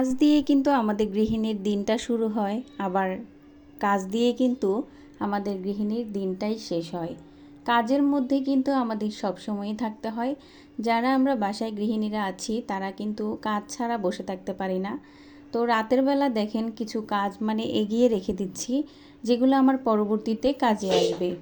কাজ দিয়ে কিন্তু আমাদের গৃহিণীর দিনটা শুরু হয়, আবার কাজ দিয়ে কিন্তু আমাদের গৃহিণীর দিনটাই শেষ হয়। কাজের মধ্যে কিন্তু আমাদের সবসময়ই থাকতে হয়। যারা আমরা বাসায় গৃহিণীরা আছি, তারা কিন্তু কাজ ছাড়া বসে থাকতে পারি না। তো রাতের বেলা দেখেন কিছু কাজ মানে এগিয়ে রেখে দিচ্ছি, যেগুলো আমার পরবর্তীতে কাজে আসবে।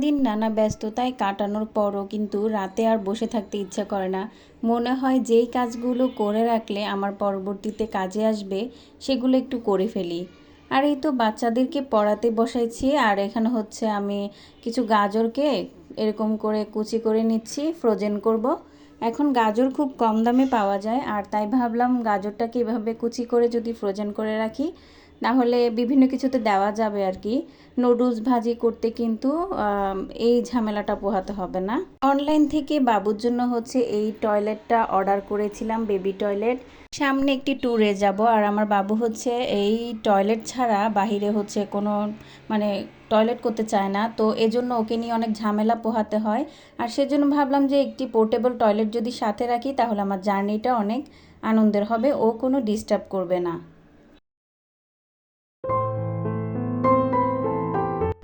দিন নানা ব্যস্ততায় কাটানোর পরও কিন্তু রাতে আর বসে থাকতে ইচ্ছা করে না মনে হয় যেই কাজগুলো করে রাখলে আমার পরবর্তীতে কাজে আসবে, সেগুলো একটু করে ফেলি আর এই তো বাচ্চাদেরকে পড়াতে বসাইছি, আর এখানে হচ্ছে আমি কিছু গাজরকে এরকম করে কুচি করে নিচ্ছি ফ্রোজেন করব। এখন গাজর খুব কম দামে পাওয়া যায়, আর তাই ভাবলাম গাজরটাকে এভাবে কুচি করে যদি ফ্রোজেন করে রাখি তাহলে বিভিন্ন কিছুতে দেওয়া যাবে আর কি। নুডলস ভাজি করতে কিন্তু এই ঝামেলাটা পোহাতে হবে না। অনলাইন থেকে বাবুর জন্য হচ্ছে এই টয়লেটটা অর্ডার করেছিলাম বেবি টয়লেট সামনে একটি ট্যুরে যাব, আর আমার বাবু হচ্ছে এই টয়লেট ছাড়া বাহিরে হচ্ছে কোনো মানে টয়লেট করতে চায় না। তো এজন্য ওকে নিয়ে অনেক ঝামেলা পোহাতে হয়। আর সেজন্য ভাবলাম যে একটি পোর্টেবল টয়লেট যদি সাথে রাখি, তাহলে আমার জার্নিটা অনেক আনন্দের হবে। ও কোনো ডিস্টার্ব করবে না।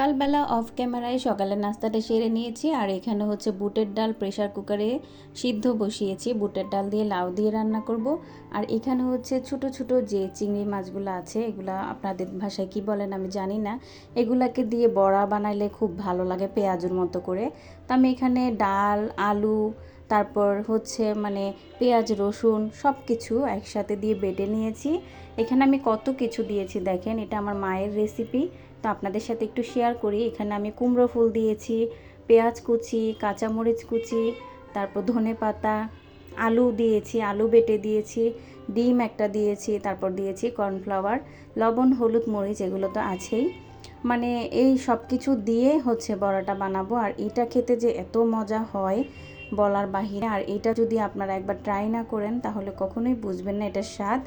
সকালবেলা অফ ক্যামেরায় সকালের নাস্তাটা সেরে নিয়েছি, আর এখানে হচ্ছে বুটের ডাল প্রেশার কুকারে সিদ্ধ বসিয়েছি। বুটের ডাল দিয়ে লাউ দিয়ে রান্না করব। আর এখানে হচ্ছে ছোট ছোট যে চিংড়ি মাছগুলো আছে, এগুলা আপনাদের ভাষায় কি বলেন আমি জানি না। এগুলাকে দিয়ে বড়া বানাইলে খুব ভালো লাগে পেঁয়াজের মতো করে। তো আমি এখানে ডাল, আলু তারপর হচ্ছে মানে পেঁয়াজ, রসুন সব কিছু একসাথে দিয়ে বেটে নিয়েছি। এখানে আমি কত কিছু দিয়েছি দেখেন, এটা আমার মায়ের রেসিপি তো আপনাদের সাথে একটু শেয়ার করি। এখানে আমি কুমড়ো ফুল দিয়েছি, পেঁয়াজ কুচি, কাঁচামরিচ কুচি, তারপর ধনে পাতা, আলু দিয়েছি, আলু বেটে দিয়েছি, ডিম একটা দিয়েছি, তারপর দিয়েছি কর্নফ্লাওয়ার লবণ, হলুদ, মরিচ, এগুলো তো আছেই। মানে এই সব কিছু দিয়ে হচ্ছে বড়াটা বানাবো। আর এটা খেতে যে এত মজা হয় বলার বাহিরে। আর এটা যদি আপনারা একবার ট্রাই না করেন, তাহলে কখনোই বুঝবেন না এটার স্বাদ।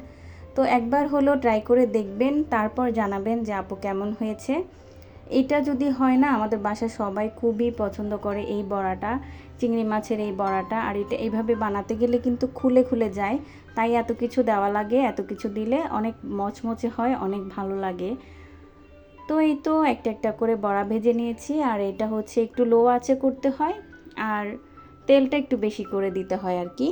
তো একবার হলো ট্রাই করে দেখবেন, তারপর জানাবেন যে আপু কেমন হয়েছে। এটা যদি হয় না, আমাদের বাসায় সবাই খুবই পছন্দ করে এই বড়াটা, চিংড়ি মাছের এই বড়াটা। আর এটা এইভাবে বানাতে গেলে কিন্তু খুলে খুলে যায়। তাই এত কিছু দেওয়া লাগে, এত কিছু দিলে অনেক মচমচে হয়, অনেক ভালো লাগে। তো এই তো একটা একটা করে বড়া ভেজে নিয়েছি। আর এটা হচ্ছে একটু লো আছে করতে হয়। আর তেলটা একটু বেশি করে দিতে হয় আর কি।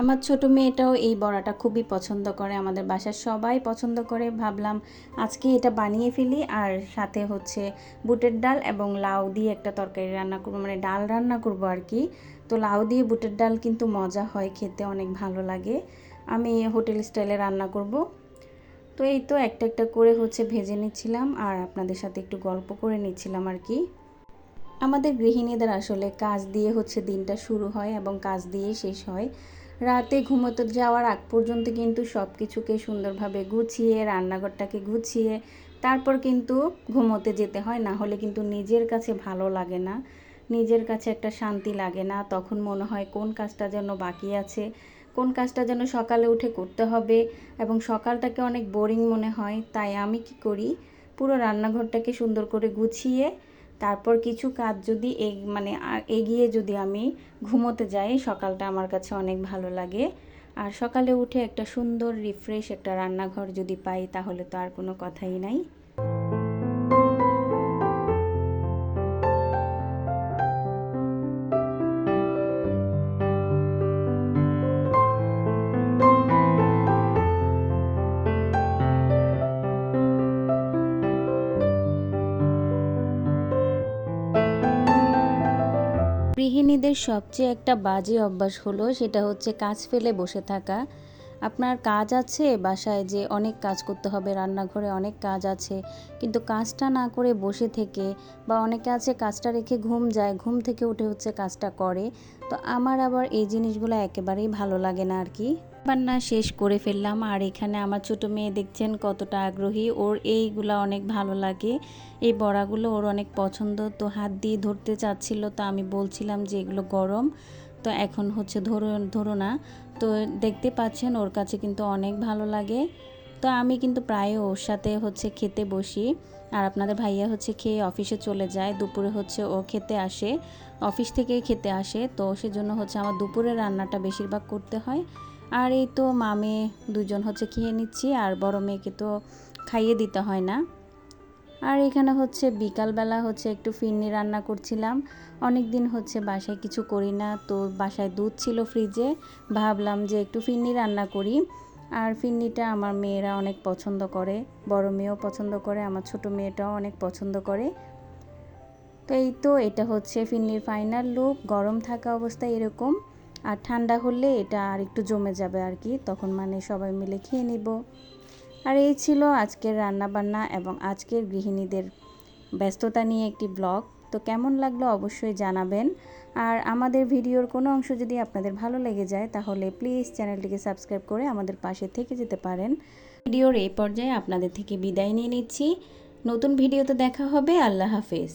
আমার ছোট মেয়েটাও এই বড়াটা খুবই পছন্দ করে, আমাদের বাসার সবাই পছন্দ করে। ভাবলাম আজকে এটা বানিয়ে ফেলি আর সাথে হচ্ছে বুটের ডাল এবং লাউ দিয়ে একটা তরকারি রান্না করব মানে ডাল রান্না করব আর কি। তো লাউ দিয়ে বুটের ডাল কিন্তু মজা হয়, খেতে অনেক ভালো লাগে। আমি হোটেল স্টাইলে রান্না করব। তো এই তো একটা একটা করে হচ্ছে ভেজে নিচ্ছিলাম আর আপনাদের সাথে একটু গল্প করে নিচ্ছিলাম আর কি। আমাদের গৃহিণীদের আসলে কাজ দিয়ে হচ্ছে দিনটা শুরু হয় এবং কাজ দিয়ে শেষ হয়। রাতে ঘুমোতে যাওয়ার আগ পর্যন্ত কিন্তু সব কিছুকে সুন্দরভাবে গুছিয়ে, রান্নাঘরটাকে গুছিয়ে, তারপর কিন্তু ঘুমোতে যেতে হয়। না হলে কিন্তু নিজের কাছে ভালো লাগে না, নিজের কাছে একটা শান্তি লাগে না। তখন মনে হয় কোন কাজটা যেন বাকি আছে, কোন কাজটা যেন সকালে উঠে করতে হবে এবং সকালটাকে অনেক বোরিং মনে হয়। তাই আমি কি করি, পুরো রান্নাঘরটাকে সুন্দর করে গুছিয়ে তারপর কিছু কাজ যদি মানে এগিয়ে যদি আমি ঘুমোতে যাই, সকালটা আমার কাছে অনেক ভালো লাগে। আর সকালে উঠে একটা সুন্দর রিফ্রেশ একটা রান্নাঘর যদি পাই, তাহলে তো আর কোনো কথাই নাই। গৃহিণীদের সবচেয়ে একটা বাজে অভ্যাস হলো সেটা হচ্ছে কাজ ফেলে বসে থাকা। আপনার কাজ আছে বাসায় যে অনেক কাজ করতে হবে, রান্নাঘরে অনেক কাজ আছে, কিন্তু কাজটা না করে বসে থেকে বা অনেকে আছে কাজটা রেখে ঘুম যায়, ঘুম থেকে উঠে হচ্ছে কাজটা করে, তো আমার আবার এই জিনিসগুলো একেবারেই ভালো লাগে না আর কি রান্না শেষ করে ফেললাম, আর এখানে আমার ছোট মেয়ে দেখছেন কতটা আগ্রহী, ওর এইগুলা অনেক ভালো লাগে, এই বড়াগুলো ওর অনেক পছন্দ, তো হাত দিয়ে ধরতে চাচ্ছিল, তো আমি বলছিলাম যে এগুলো গরম, তো এখন হচ্ছে ধরো ধরো না তো দেখতে পাচ্ছেন ওর কাছে কিন্তু অনেক ভালো লাগে। তো আমি কিন্তু প্রায় ওর সাথে হচ্ছে খেতে বসি। আর আপনাদের ভাইয়া হচ্ছে খেয়ে অফিসে চলে যায়। দুপুরে হচ্ছে ও খেতে আসে, অফিস থেকেই খেতে আসে। তো সেজন্য হচ্ছে আমার দুপুরে রান্নাটা বেশিরভাগ করতে হয়। আর এই তো মামে দুজন হচ্ছে খেয়ে নিচ্ছি। আর বড় মেয়েকে তো খাইয়ে দিতে হয় না। আর এখানে হচ্ছে বিকালবেলা হচ্ছে একটু ফিরনি রান্না করছিলাম। অনেক দিন হচ্ছে বাসায় কিছু করি না, তো বাসায় দুধ ছিল ফ্রিজে ভাবলাম যে একটু ফিরনি রান্না করি। আর ফিরনিটা আমার মেয়েরা অনেক পছন্দ করে, বড় মেয়েও পছন্দ করে, আমার ছোট মেয়েটাও অনেক পছন্দ করে। তো এই তো এটা হচ্ছে ফিরনির ফাইনাল লুক গরম থাকা অবস্থায় এরকম। আর ঠান্ডা হলে এটা আর একটু জমে যাবে আর কি, তখন মানে সবাই মিলে খেয়ে নিব। আর এই ছিল আজকের রান্নাবান্না এবং আজকের গৃহিণীদের ব্যস্ততা নিয়ে একটি ব্লগ। তো কেমন লাগল অবশ্যই জানাবেন। আর আমাদের ভিডিওর কোনো অংশ যদি আপনাদের ভালো লেগে যায়, তাহলে প্লিজ চ্যানেলটিকে সাবস্ক্রাইব করে আমাদের পাশে থেকে যেতে পারেন। ভিডিওর এই পর্যায়ে আপনাদের থেকে বিদায় নিয়ে নিচ্ছি। নতুন ভিডিওতে দেখা হবে। আল্লাহ হাফেজ।